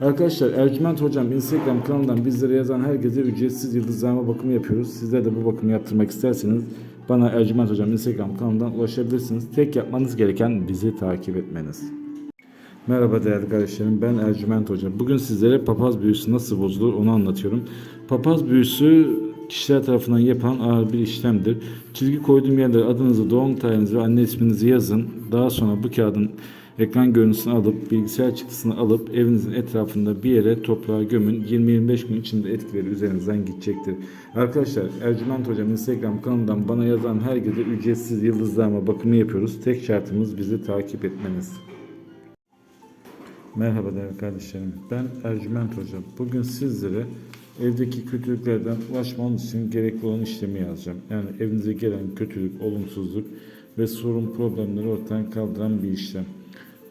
Arkadaşlar Ercüment Hocam Instagram kanalından bizlere yazan herkese ücretsiz yıldızlama bakımı yapıyoruz. Sizler de bu bakımı yaptırmak isterseniz bana Ercüment Hocam Instagram kanalından ulaşabilirsiniz. Tek yapmanız gereken bizi takip etmeniz. Merhaba değerli kardeşlerim ben Ercüment Hoca. Bugün sizlere papaz büyüsü nasıl bozulur onu anlatıyorum. Papaz büyüsü kişiler tarafından yapılan ağır bir işlemdir. Çizgi koyduğum yerlere adınızı, doğum tarihinizi ve anne isminizi yazın. Daha sonra bu kağıdın ekran görüntüsünü alıp bilgisayar çıktısını alıp evinizin etrafında bir yere toprağa gömün. 20-25 gün içinde etkileri üzerinizden gidecektir. Arkadaşlar Ercüment Hocam Instagram kanalından bana yazan herkese ücretsiz yıldızlama bakımı yapıyoruz. Tek şartımız bizi takip etmeniz. Merhaba değerli kardeşlerim. Ben Ercüment Hoca. Bugün sizlere evdeki kötülüklerden ulaşmanız için gerekli olan işlemi yazacağım. Yani evinize gelen kötülük, olumsuzluk ve sorun problemleri ortadan kaldıran bir işlem.